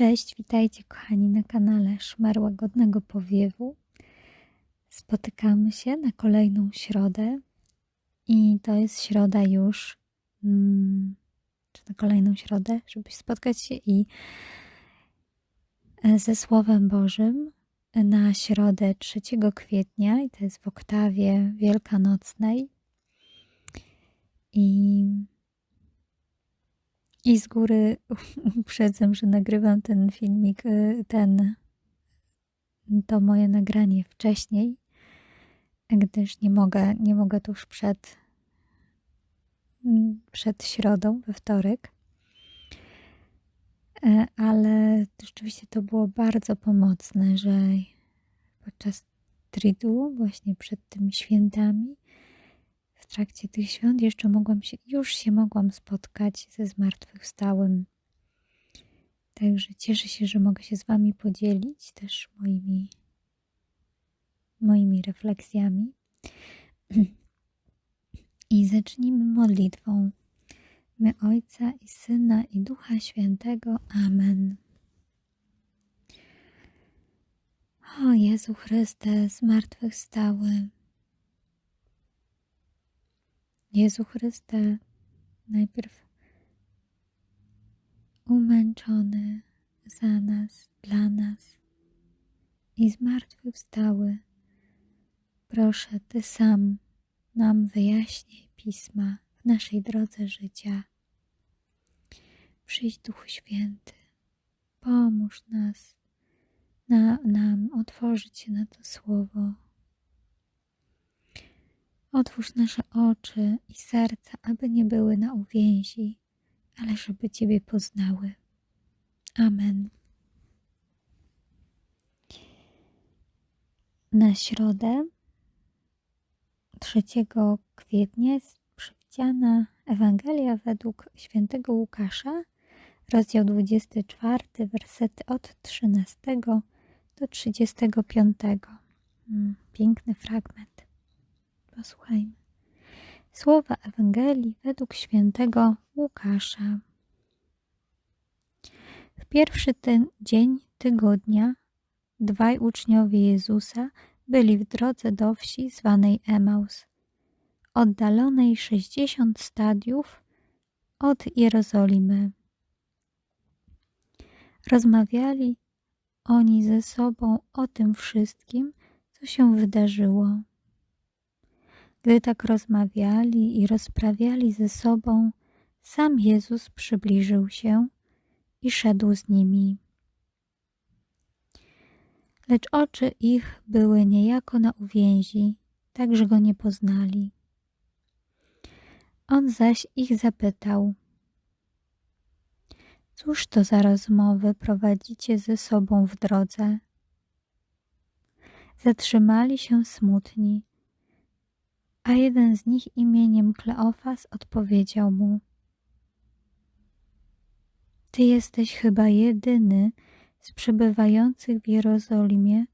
Cześć, witajcie kochani na kanale Szmer Łagodnego Powiewu. Spotykamy się na kolejną środę i to jest środa już, hmm, czy na kolejną środę, żeby spotkać się i e, ze Słowem Bożym na środę 3 kwietnia i to jest w oktawie wielkanocnej. I i z góry uprzedzam, że nagrywam ten filmik, y, ten, to moje nagranie wcześniej, gdyż nie mogę, nie mogę tuż przed, przed środą, we wtorek. E, ale rzeczywiście to było bardzo pomocne, że podczas tridu, właśnie przed tymi świętami, trakcie tych świąt jeszcze mogłam się, już się mogłam spotkać ze zmartwychwstałym. Także cieszę się, że mogę się z Wami podzielić też moimi, moimi refleksjami. I zacznijmy modlitwą. My Ojca i Syna i Ducha Świętego. Amen. O Jezu Chryste, zmartwychwstały, Jezu Chryste, najpierw umęczony za nas, dla nas i zmartwychwstały, proszę Ty sam nam wyjaśnij pisma w naszej drodze życia. Przyjdź Duchu Święty, pomóż nas, na, nam otworzyć się na to Słowo Otwórz nasze oczy i serca, aby nie były na uwięzi, ale żeby Ciebie poznały. Amen. Na środę 3 kwietnia jest przewidziana Ewangelia według świętego Łukasza, rozdział 24, wersety od 13 do 35. Mm, piękny fragment. Posłuchajmy. Słowa Ewangelii według świętego Łukasza. W pierwszy ten dzień tygodnia dwaj uczniowie Jezusa byli w drodze do wsi zwanej Emaus, oddalonej sześćdziesiąt stadiów od Jerozolimy. Rozmawiali oni ze sobą o tym wszystkim, co się wydarzyło. Gdy tak rozmawiali i rozprawiali ze sobą, sam Jezus przybliżył się i szedł z nimi. Lecz oczy ich były niejako na uwięzi, tak że go nie poznali. On zaś ich zapytał: Cóż to za rozmowy prowadzicie ze sobą w drodze? Zatrzymali się smutni a jeden z nich imieniem Kleofas odpowiedział mu: Ty jesteś chyba jedyny z przebywających w Jerozolimie,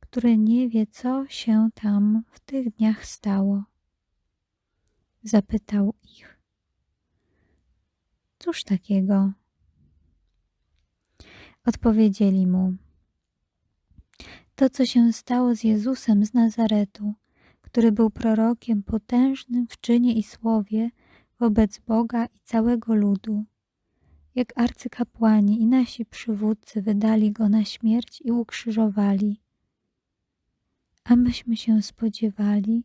który nie wie, co się tam w tych dniach stało. Zapytał ich: Cóż takiego? Odpowiedzieli mu: To, co się stało z Jezusem z Nazaretu który był prorokiem potężnym w czynie i słowie wobec Boga i całego ludu. Jak arcykapłani i nasi przywódcy wydali go na śmierć i ukrzyżowali. A myśmy się spodziewali,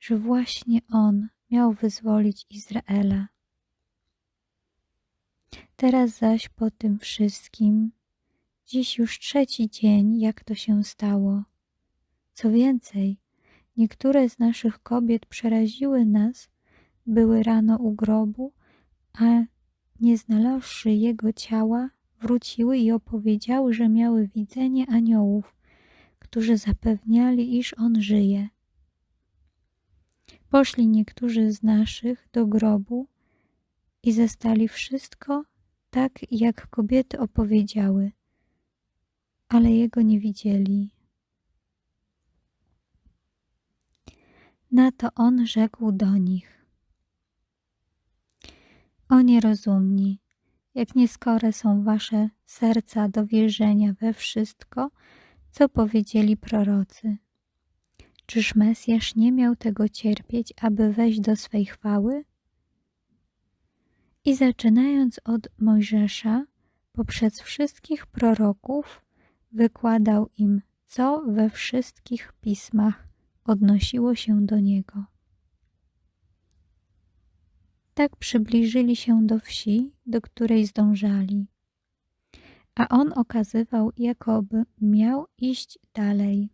że właśnie on miał wyzwolić Izraela. Teraz zaś po tym wszystkim, dziś już trzeci dzień, jak to się stało. Co więcej, Niektóre z naszych kobiet przeraziły nas, były rano u grobu, a nie znalazłszy jego ciała, wróciły i opowiedziały, że miały widzenie aniołów, którzy zapewniali, iż on żyje. Poszli niektórzy z naszych do grobu i zastali wszystko tak, jak kobiety opowiedziały, ale jego nie widzieli. Na to on rzekł do nich: O nierozumni, jak nieskore są wasze serca do wierzenia we wszystko, co powiedzieli prorocy. Czyż Mesjasz nie miał tego cierpieć, aby wejść do swej chwały? I zaczynając od Mojżesza, poprzez wszystkich proroków, wykładał im, co we wszystkich pismach odnosiło się do niego. Tak przybliżyli się do wsi, do której zdążali. A on okazywał, jakoby miał iść dalej.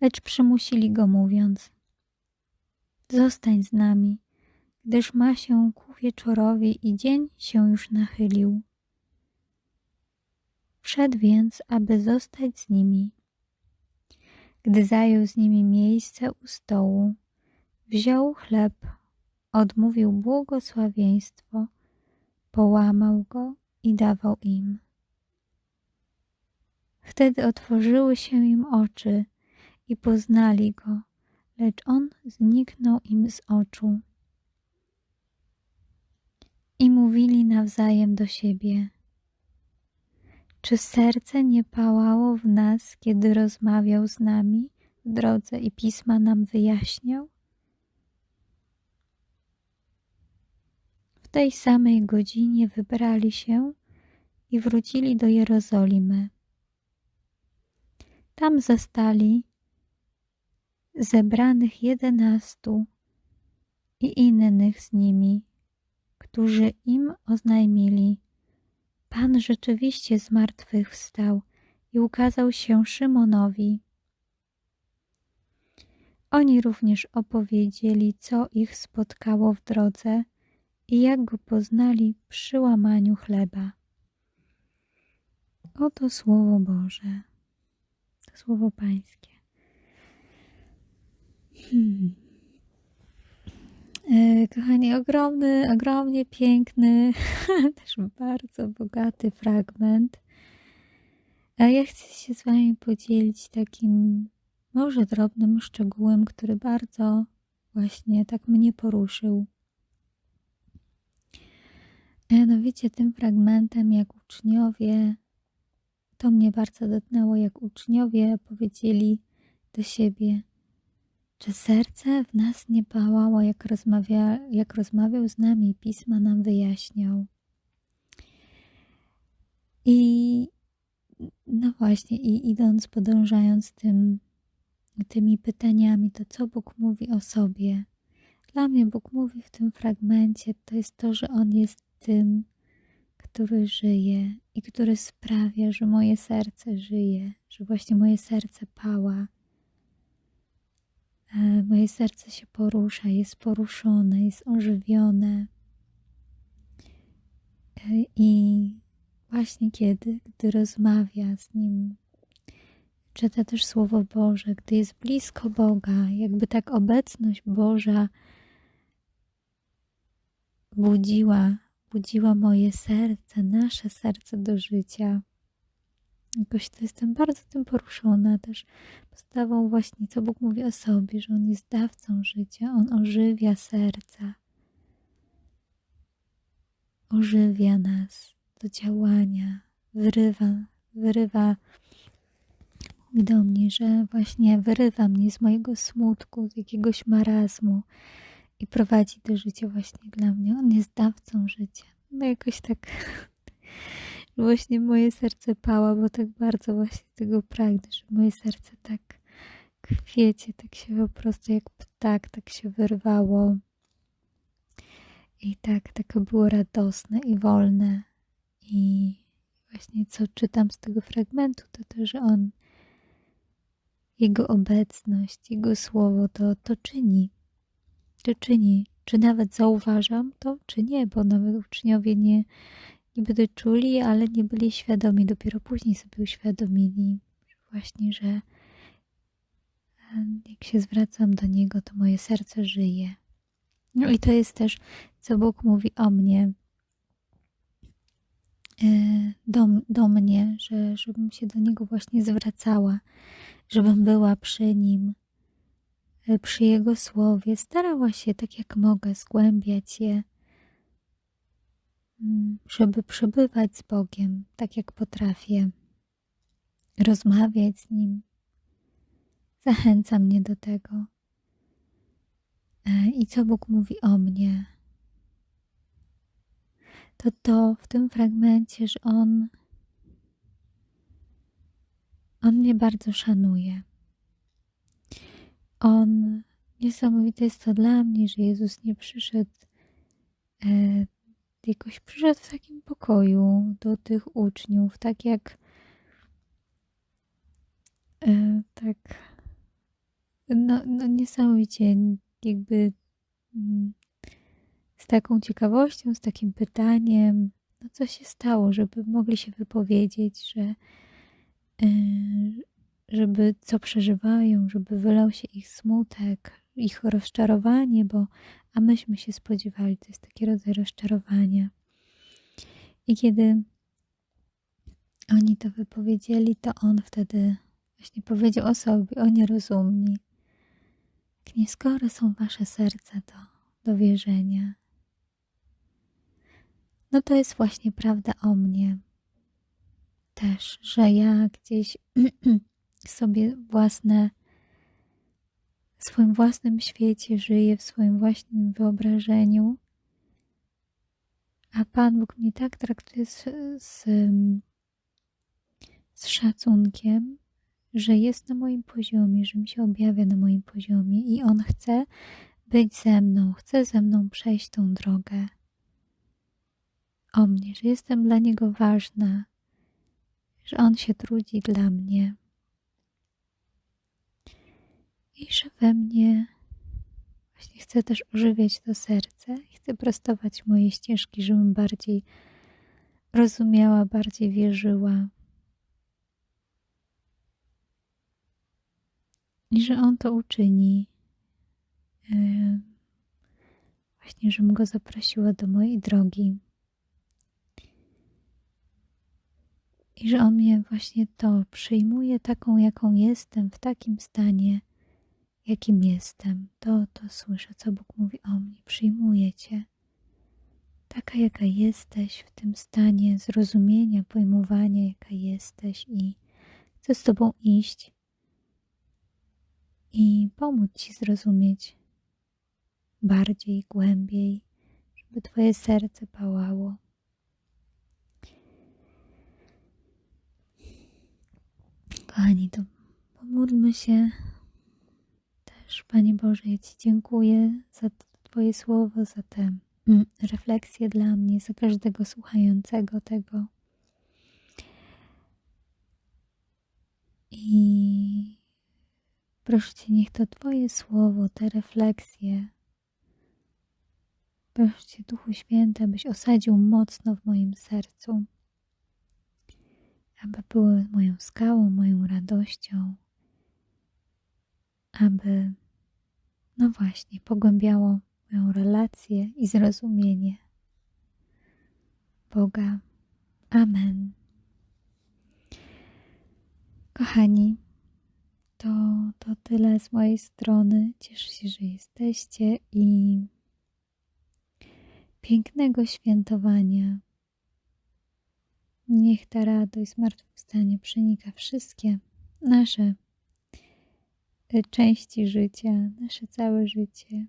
Lecz przymusili go, mówiąc: Zostań z nami, gdyż ma się ku wieczorowi i dzień się już nachylił. Wszedł więc, aby zostać z nimi. Gdy zajął z nimi miejsce u stołu, wziął chleb, odmówił błogosławieństwo, połamał go i dawał im. Wtedy otworzyły się im oczy i poznali go, lecz on zniknął im z oczu. I mówili nawzajem do siebie: Czy serce nie pałało w nas, kiedy rozmawiał z nami w drodze i pisma nam wyjaśniał? W tej samej godzinie wybrali się i wrócili do Jerozolimy. Tam zastali zebranych jedenastu i innych z nimi, którzy im oznajmili, Pan rzeczywiście z martwych wstał i ukazał się Szymonowi. Oni również opowiedzieli, co ich spotkało w drodze i jak go poznali przy łamaniu chleba. Oto Słowo Boże, to Słowo Pańskie. Hmm. E, kochani, ogromny, ogromnie piękny, też bardzo bogaty fragment. A ja chcę się z Wami podzielić takim może drobnym szczegółem, który bardzo właśnie tak mnie poruszył. Mianowicie tym fragmentem, jak uczniowie, to mnie bardzo dotknęło, jak uczniowie powiedzieli do siebie – czy serce w nas nie pałało, jak, rozmawia, jak rozmawiał z nami, pisma nam wyjaśniał? I no właśnie, i idąc, podążając tym, tymi pytaniami, to co Bóg mówi o sobie? Dla mnie Bóg mówi w tym fragmencie, to jest to, że On jest tym, który żyje i który sprawia, że moje serce żyje, że właśnie moje serce pała, moje serce się porusza, jest poruszone, jest ożywione. E, I właśnie kiedy, gdy rozmawia z Nim, czyta też Słowo Boże, gdy jest blisko Boga, jakby tak obecność Boża budziła, budziła moje serce, nasze serce do życia. Jakoś to jestem bardzo tym poruszona też postawą właśnie, co Bóg mówi o sobie, że On jest dawcą życia, On ożywia serca, ożywia nas do działania, wyrywa, wyrywa mówi do mnie, że właśnie wyrywa mnie z mojego smutku, z jakiegoś marazmu i prowadzi do życia właśnie dla mnie. On jest dawcą życia. No jakoś tak właśnie moje serce pała, bo tak bardzo właśnie tego pragnę, że moje serce tak kwiecie, tak się po prostu jak ptak, tak się wyrwało. I tak, takie było radosne i wolne. I właśnie co czytam z tego fragmentu, to to, że on, jego obecność, jego słowo to, to czyni. To czyni. Czy nawet zauważam to, czy nie, bo nawet uczniowie nie, niby czuli, ale nie byli świadomi. Dopiero później sobie uświadomili właśnie, że jak się zwracam do Niego, to moje serce żyje. No i to jest też, co Bóg mówi o mnie, e, do, do mnie, że, żebym się do Niego właśnie zwracała, żebym była przy Nim, e, przy Jego słowie, starała się tak jak mogę zgłębiać je, żeby przebywać z Bogiem tak, jak potrafię, rozmawiać z Nim. Zachęca mnie do tego. E, I co Bóg mówi o mnie? To to w tym fragmencie, że On, On mnie bardzo szanuje. On, niesamowite jest to dla mnie, że Jezus nie przyszedł e, jakoś przyszedł w takim pokoju do tych uczniów, tak jak e, tak no, no niesamowicie jakby mm, z taką ciekawością, z takim pytaniem, no co się stało, żeby mogli się wypowiedzieć, że e, żeby co przeżywają, żeby wylał się ich smutek, ich rozczarowanie, bo a myśmy się spodziewali, to jest taki rodzaj rozczarowania. I kiedy oni to wypowiedzieli, to on wtedy właśnie powiedział o sobie, o nierozumni. Jak nieskore są wasze serca do, do wierzenia. No to jest właśnie prawda o mnie też, że ja gdzieś sobie własne w swoim własnym świecie żyję, w swoim własnym wyobrażeniu, a Pan Bóg mnie tak traktuje z, z, z szacunkiem, że jest na moim poziomie, że mi się objawia na moim poziomie i On chce być ze mną, chce ze mną przejść tą drogę. O mnie, że jestem dla Niego ważna, że On się trudzi dla mnie że we mnie właśnie chcę też ożywiać to serce i chcę prostować moje ścieżki, żebym bardziej rozumiała, bardziej wierzyła. I że On to uczyni. Właśnie, żebym go zaprosiła do mojej drogi. I że On mnie właśnie to przyjmuje taką, jaką jestem, w takim stanie, jakim jestem. To, to słyszę, co Bóg mówi o mnie. Przyjmuję Cię. Taka, jaka jesteś, w tym stanie zrozumienia, pojmowania, jaka jesteś, i chcę z Tobą iść i pomóc Ci zrozumieć bardziej, głębiej, żeby Twoje serce pałało. Kochani, to pomódlmy się też, Panie Boże, ja Ci dziękuję za Twoje słowo, za te mm, refleksje dla mnie, za każdego słuchającego tego. I proszę Cię, niech to Twoje słowo, te refleksje, proszę Cię, Duchu Święty, abyś osadził mocno w moim sercu, aby były moją skałą, moją radością, aby, no właśnie, pogłębiało moją relację i zrozumienie Boga. Amen. Kochani, to, to tyle z mojej strony. Cieszę się, że jesteście i pięknego świętowania. Niech ta radość zmartwychwstanie przenika wszystkie nasze części życia, nasze całe życie.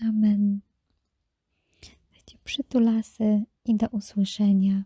Amen. Dajcie przytulasy i do usłyszenia.